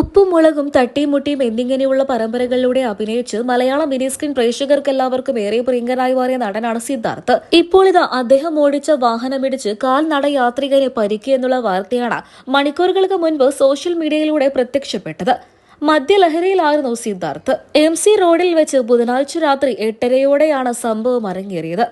ഉപ്പും മുളകും തട്ടിയും മുട്ടിയും എന്നിങ്ങനെയുള്ള പരമ്പരകളിലൂടെ അഭിനയിച്ച് മലയാള മിനി സ്ക്രീൻ പ്രേക്ഷകർക്ക് എല്ലാവർക്കും ഏറെ പ്രിയങ്കരായി മാറിയ നടനാണ് സിദ്ധാർത്ഥ്. ഇപ്പോൾ ഇത് അദ്ദേഹം ഓടിച്ച വാഹനമിടിച്ച് കാൽനട യാത്രികനെ പരിക്ക് എന്നുള്ള വാർത്തയാണ് മണിക്കൂറുകൾക്ക് മുൻപ് സോഷ്യൽ മീഡിയയിലൂടെ പ്രത്യക്ഷപ്പെട്ടത്. മദ്യലഹരിയിലായിരുന്നു സിദ്ധാർത്ഥ്. എം സി റോഡിൽ വെച്ച് ബുധനാഴ്ച രാത്രി എട്ടരയോടെയാണ് സംഭവം അരങ്ങേറിയത്.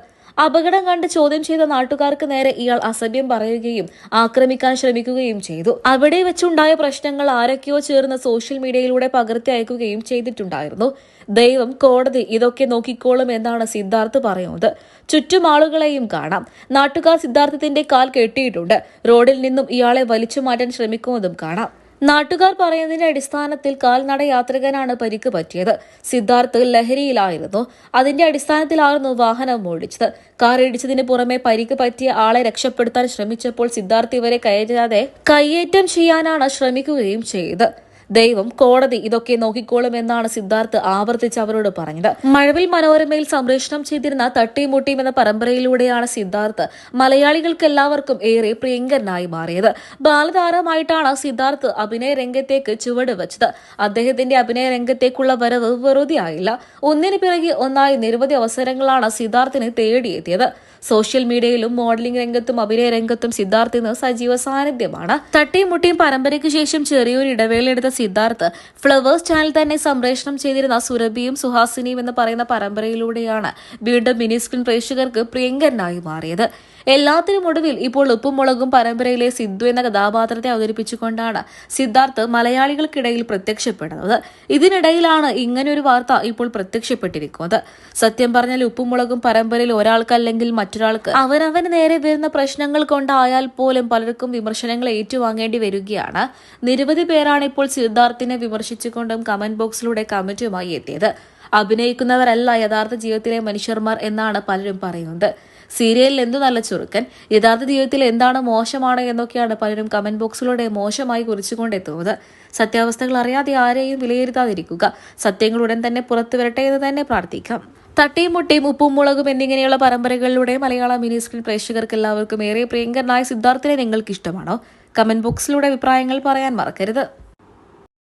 അപകടം കണ്ട് ചോദ്യം ചെയ്ത നാട്ടുകാർക്ക് നേരെ ഇയാൾ അസഭ്യം പറയുകയും ആക്രമിക്കാൻ ശ്രമിക്കുകയും ചെയ്തു. അവിടെ വെച്ചുണ്ടായ പ്രശ്നങ്ങൾ ആരൊക്കെയോ ചേർന്ന് സോഷ്യൽ മീഡിയയിലൂടെ പകർത്തി അയക്കുകയും ചെയ്തിട്ടുണ്ടായിരുന്നു. ദൈവം കോടതി ഇതൊക്കെ നോക്കിക്കോളും എന്നാണ് സിദ്ധാർത്ഥ് പറയുന്നത്. ചുറ്റും ആളുകളെയും കാണാം. നാട്ടുകാർ സിദ്ധാർത്ഥത്തിന്റെ കാൽ കെട്ടിയിട്ടുണ്ട്. റോഡിൽ നിന്നും ഇയാളെ വലിച്ചു മാറ്റാൻ ശ്രമിക്കുന്നതും കാണാം. നാട്ടുകാർ പറയുന്നതിന്റെ അടിസ്ഥാനത്തിൽ കാൽനട യാത്രികനാണ് പരിക്ക് പറ്റിയത്. സിദ്ധാർത്ഥ് ലഹരിയിലായിരുന്നു. അതിന്റെ അടിസ്ഥാനത്തിലായിരുന്നു വാഹനം ഓടിച്ചത്. കാർ ഇടിച്ചതിന് പുറമെ പരിക്ക് പറ്റിയ ആളെ രക്ഷപ്പെടുത്താൻ ശ്രമിച്ചപ്പോൾ സിദ്ധാർത്ഥ് ഇവരെ കയറ്റാതെ കയ്യേറ്റം ചെയ്യാനാണ് ശ്രമിക്കുകയും ചെയ്തത് ദൈവം കോടതി ഇതൊക്കെ നോക്കിക്കോളും എന്നാണ് സിദ്ധാർത്ഥ് ആവർത്തിച്ച് അവരോട് പറഞ്ഞത്. മഴവിൽ മനോരമയിൽ സംപ്രേഷണം ചെയ്തിരുന്ന തട്ടിയും മുട്ടിയും എന്ന പരമ്പരയിലൂടെയാണ് സിദ്ധാർത്ഥ് മലയാളികൾക്ക് എല്ലാവർക്കും ഏറെ പ്രിയങ്കരനായി മാറിയത്. ബാലതാരമായിട്ടാണ് സിദ്ധാർത്ഥ് അഭിനയ രംഗത്തേക്ക് ചുവട് വെച്ചത്. അദ്ദേഹത്തിന്റെ അഭിനയ രംഗത്തേക്കുള്ള വരവ് വെറുതെ ആയില്ല ഒന്നിനു പിറകെ ഒന്നായി നിരവധി അവസരങ്ങളാണ് സിദ്ധാർത്ഥിന് തേടിയെത്തിയത്. സോഷ്യൽ മീഡിയയിലും മോഡലിംഗ് രംഗത്തും അഭിനയ രംഗത്തും സിദ്ധാർത്ഥിന് സജീവ സാന്നിധ്യമാണ്. തട്ടിയും മുട്ടിയും പരമ്പരയ്ക്ക് ശേഷം ചെറിയൊരു ഇടവേളയെടുത്ത സിദ്ധാർത്ഥ് ഫ്ലവേഴ്സ് ചാനൽ തന്നെ സംപ്രേഷണം ചെയ്തിരുന്ന സുരഭിയും സുഹാസിനിയും എന്ന് പറയുന്ന പരമ്പരയിലൂടെയാണ് വീണ്ടും മിനി സ്ക്രീൻ പ്രേക്ഷകർക്ക് പ്രിയങ്കരനായി മാറിയത്. എല്ലാത്തിനും ഒടുവിൽ ഇപ്പോൾ ഉപ്പും മുളകും പരമ്പരയിലെ സിദ്ധു എന്ന കഥാപാത്രത്തെ അവതരിപ്പിച്ചുകൊണ്ടാണ് സിദ്ധാർത്ഥ് മലയാളികൾക്കിടയിൽ പ്രത്യക്ഷപ്പെടുന്നത്. ഇതിനിടയിലാണ് ഇങ്ങനെ ഒരു വാർത്ത ഇപ്പോൾ പ്രത്യക്ഷപ്പെട്ടിരിക്കുന്നത്. സത്യം പറഞ്ഞാൽ ഉപ്പും മുളകും പരമ്പരയിൽ ഒരാൾക്കല്ലെങ്കിൽ മറ്റൊരാൾക്ക് അവരവന് നേരെ വരുന്ന പ്രശ്നങ്ങൾ കൊണ്ടായാൽ പോലും പലർക്കും വിമർശനങ്ങൾ ഏറ്റുവാങ്ങേണ്ടി വരികയാണ്. നിരവധി പേരാണ് ഇപ്പോൾ സിദ്ധാർത്ഥിനെ വിമർശിച്ചുകൊണ്ടും കമന്റ് ബോക്സിലൂടെ കമന്റുമായി എത്തിയത്. അഭിനയിക്കുന്നവരല്ല യഥാർത്ഥ ജീവിതത്തിലെ മനുഷ്യർമാർ എന്നാണ് പലരും പറയുന്നത്. സീരിയലിൽ എന്തു നല്ല ചുരുക്കൻ യഥാർത്ഥ ജീവിതത്തിൽ എന്താണ് മോശമാണ് എന്നൊക്കെയാണ് പലരും കമന്റ് ബോക്സിലൂടെ മോശമായി കുറിച്ചുകൊണ്ടെത്തുന്നത്. സത്യാവസ്ഥകൾ അറിയാതെ ആരെയും വിലയിരുത്താതിരിക്കുക. സത്യങ്ങൾ ഉടൻ തന്നെ പുറത്തു വരട്ടെ എന്ന് തന്നെ പ്രാർത്ഥിക്കാം. തട്ടിയും മുട്ടിയും ഉപ്പും മുളകും എന്നിങ്ങനെയുള്ള പരമ്പരകളിലൂടെ മലയാള മിനി സ്ക്രീൻ പ്രേക്ഷകർക്ക് എല്ലാവർക്കും ഏറെ പ്രിയങ്കരനായ സിദ്ധാർത്ഥിനെ നിങ്ങൾക്ക് ഇഷ്ടമാണോ കമന്റ് ബോക്സിലൂടെ അഭിപ്രായങ്ങൾ പറയാൻ മറക്കരുത്.